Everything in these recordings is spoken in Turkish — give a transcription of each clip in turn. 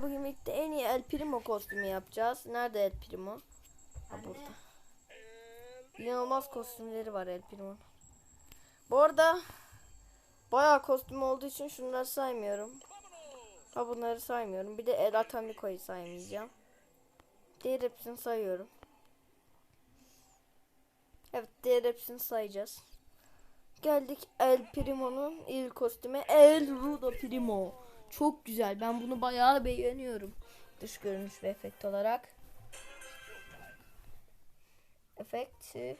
Bugün birlikte en iyi El Primo kostümü yapacağız. Nerede El Primo? Ha burada. İnanılmaz kostümleri var El Primo'nun. Bu arada bayağı kostüm olduğu için şunları saymıyorum. Ha bunları saymıyorum. Bir de El Atomico'yu saymayacağım. Diğer hepsini sayıyorum. Evet diğer hepsini sayacağız. Geldik El Primo'nun ilk kostümü El Rudo Primo. Çok güzel. Ben bunu bayağı beğeniyorum. Dış görünüş ve efekt olarak. Efekti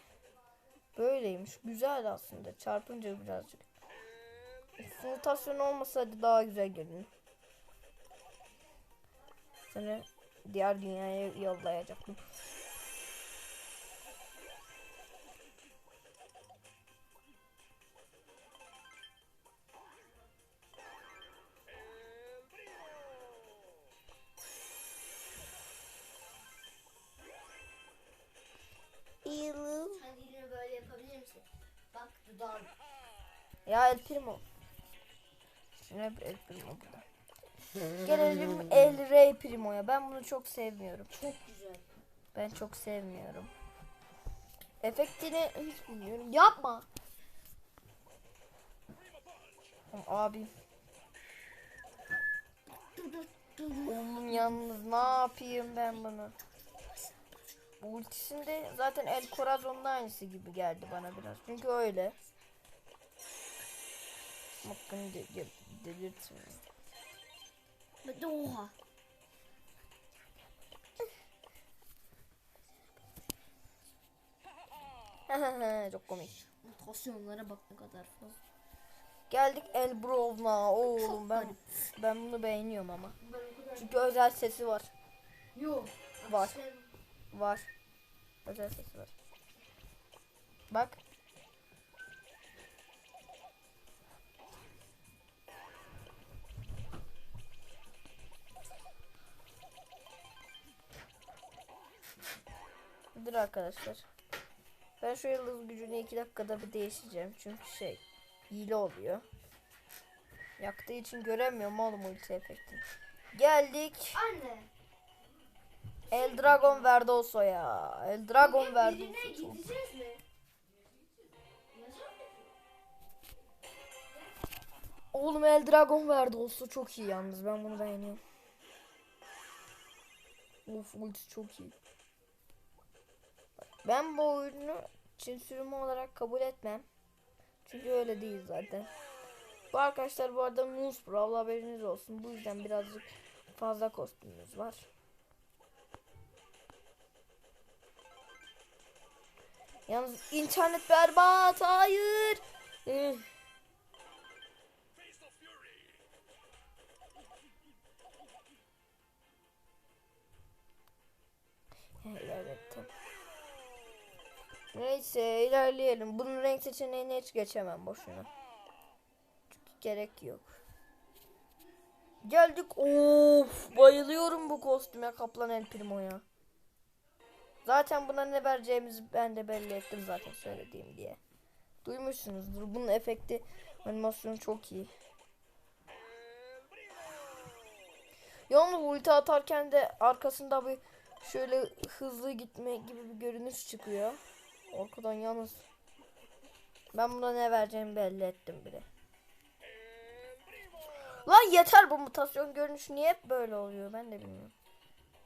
böyleymiş. Güzel aslında. Çarpınca birazcık. Mutasyon olmasaydı daha güzel görünür. Seni diğer dünyaya yollayacaktım. Dudağın. Ya El Primo. Ne El Primo burada. Gelelim El Rey Primo'ya. Ben bunu çok sevmiyorum. Çok güzel. Ben çok sevmiyorum. Efektini hiç bilmiyorum. Yapma. Abi. Oğlum yalnız ne yapayım ben bunu? Ultisinde zaten El Corazon'da aynısı gibi geldi bana biraz. Çünkü öyle. Bakın de, de, delirtmiyor. Oha. Çok komik. Mutasyonlara bak ne kadar fazla. Geldik El Brovna. Oğlum ben ben bunu beğeniyorum ama. Çünkü özel sesi var. Yok. Var. Var. Özel sesi var. Bak. Dur arkadaşlar. Ben şu yıldız gücünü iki dakikada bir değiştireceğim. Çünkü şey hile oluyor. Yaktığı için göremiyorum oğlum ulti efektini. Geldik. Anne. El Dragon Verdoso'ya. El Dragon Verdoso çok. Oğlum El Dragon Verdoso çok iyi yalnız. Ben bunu beğeniyorum. Of ulti çok iyi. Ben bu oyunu Çin sürümü olarak kabul etmem. Çünkü öyle değil zaten. Bu arkadaşlar bu arada Moose Brawl haberiniz olsun. Bu yüzden birazcık fazla kostümümüz var. Yalnız internet berbat. Hayır. Eh. Neyse ilerleyelim. Bunun renk seçeneğini hiç geçemem boşuna. Çünkü gerek yok. Geldik. Of bayılıyorum bu kostüme Kaplan El Primo'ya. Zaten buna ne vereceğimizi ben de belli ettim zaten söylediğim diye. Duymuşsunuzdur. Bunun efekti animasyonu çok iyi. Yalnız ulti atarken de arkasında bir şöyle hızlı gitme gibi bir görünüş çıkıyor. Orkadan yalnız. Ben buna ne vereceğimi belli ettim bile. Lan yeter bu mutasyon görünüşü niye hep böyle oluyor ben de bilmiyorum.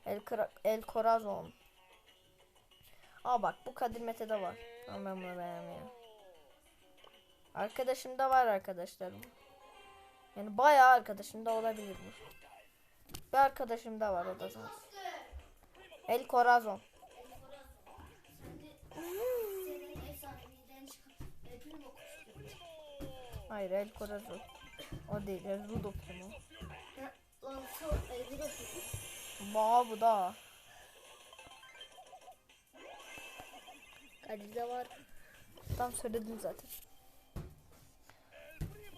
El, El Corazon. Aa bak bu Kadir Mete'de var. Ama ben bunu beğenmiyorum. Arkadaşımda var arkadaşlarım. Yani bayağı arkadaşımda olabilir bu. Bir arkadaşımda var o da zaten. El Corazon. Hayır El Corazon. O değil. El Rudo Primo. Ha, Lan bu da. Kadir'de var. Tam söyledim zaten.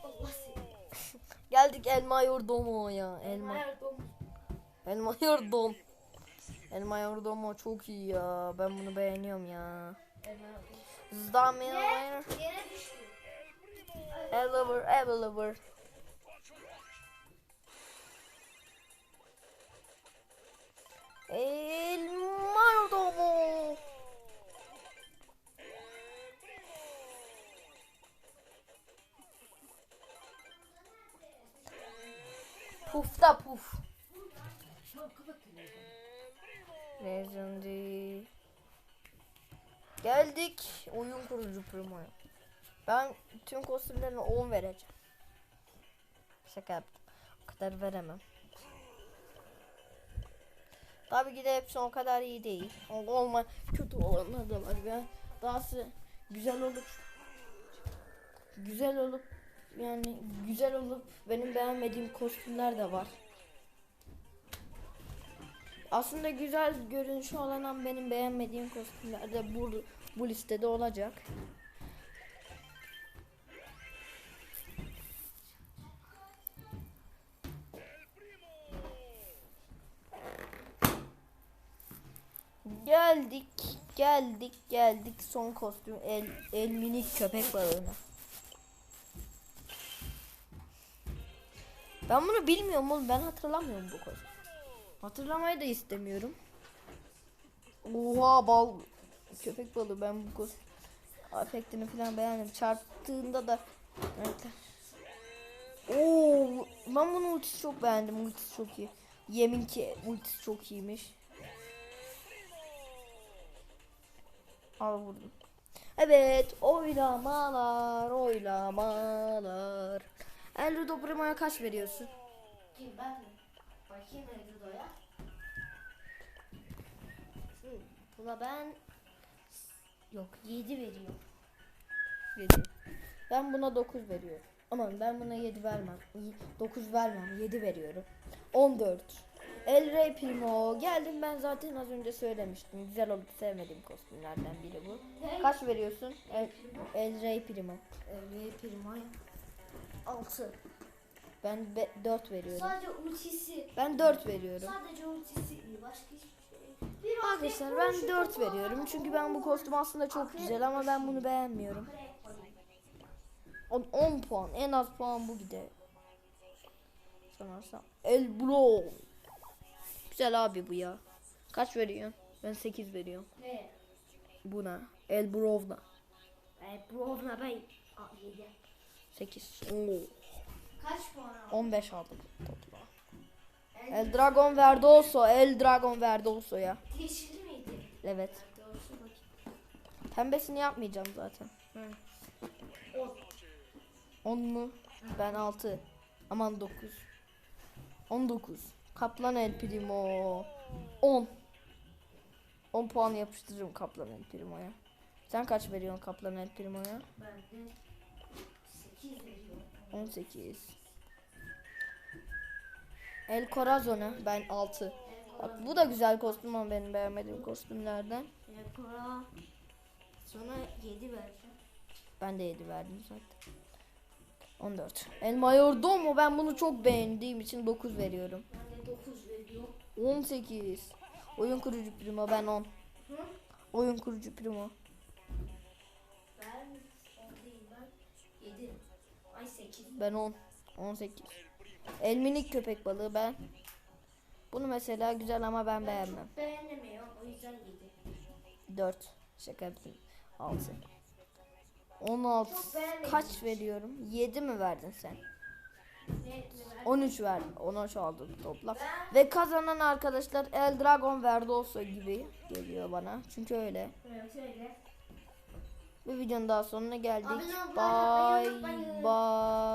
Allah seni. Geldik El Mayordomo ya. El, Ma Her domuz. El Mayordom. El Mayordomo çok iyi ya. Ben bunu beğeniyorum ya. Zdamir. Yere düştü. Eliver, Eliver. El Mayordomo. Pufta puf. Legendary. Geldik oyun kurucu primoya. Ben tüm kostümlerine 10 vereceğim. Şaka yaptım. O kadar veremem. Tabii ki de hepsi o kadar iyi değil. Olma kötü olanlar da var ya. Dahası güzel olup güzel olup yani güzel olup benim beğenmediğim kostümler de var. Aslında güzel görünüşü olan ama benim beğenmediğim kostümler de bu, bu listede olacak. Geldik, geldik, geldik son kostüm el, el minik köpek balığına. Ben bunu bilmiyorum oğlum ben hatırlamıyorum bu kostümü. Hatırlamayı da istemiyorum. Oha bal köpek balığı ben bu kostüm efektini falan beğendim. Çarptığında da evet. Oo, ben bunun ultisi çok beğendim. Ultisi çok iyi. Yemin ki ultisi çok iyiymiş. Al vurdum. Evet, oylamalar, oylamalar. Elrudo Primo'ya kaç veriyorsun? Kim ben mi? Bakayım Elrudo'ya. Hı, Buna ben yok 7 veriyorum. 7. Ben buna 9 veriyorum. Aman ben buna 7 vermem. 9 vermem. 7 veriyorum. 14. El Rey Primo. Geldim ben zaten az önce söylemiştim. Güzel olup sevmediğim kostümlerden biri bu. Kaç veriyorsun? El, El Rey Primo. Elrudo Primo'ya 6. Ben 4 veriyorum. Sadece ultisi. Ben 4 veriyorum. Sadece ultisi iyi. Başka hiçbir şey. Bir Arkadaşlar ben 4 veriyorum. Çünkü ben bu kostüm aslında çok güzel ama ben bunu beğenmiyorum. 10, 10 puan. En az puan bu gider. Sanırsam. El Bro. Güzel abi bu ya. Kaç veriyorsun? Ben 8 veriyorum. Ne? Buna. El Brov'na. E, Brov'la ben 7. 8. Oo. Kaç puan aldın? 15 aldım toplam. El, El Dragon Verdoso. El Dragon Verdoso ya. Yeşil miydi? Evet. Pembesini yapmayacağım zaten. On. 10 mu? Ben 6. Aman 9. 19. Kaplan El Primo. 10. 10 puan yapıştırırım Kaplan El Primo'ya. Sen kaç veriyorsun Kaplan El Primo'ya? Ben de 8 veriyorum. 18. El Corazon'a ben 6. Bak bu da güzel kostüm ama benim beğenmediğim kostümlerden. Rekora sonra 7 vereceğim. Ben de 7 verdim zaten. 14. El Mayordomo ben bunu çok beğendiğim için 9 veriyorum. Ben de 9 veriyorum. 18. Oyun kurucu primo ben 10. Hı? Oyun kurucu primo. Ben 10. 18. El minik köpek balığı ben. Bunu mesela güzel ama ben beğenmem. Çok beğenemiyorum o yüzden 7. 4. Şaka yaptım. 6. 16. Çok beğenmedim. Kaç veriyorum? 7 mi verdin sen? Ne, ne ver? 13 verdim. 13 aldım toplam. Ve kazanan arkadaşlar El Dragon Verdoso gibi geliyor bana. Çünkü öyle. Evet öyle. Bu videonun daha sonuna geldik. Bye bye.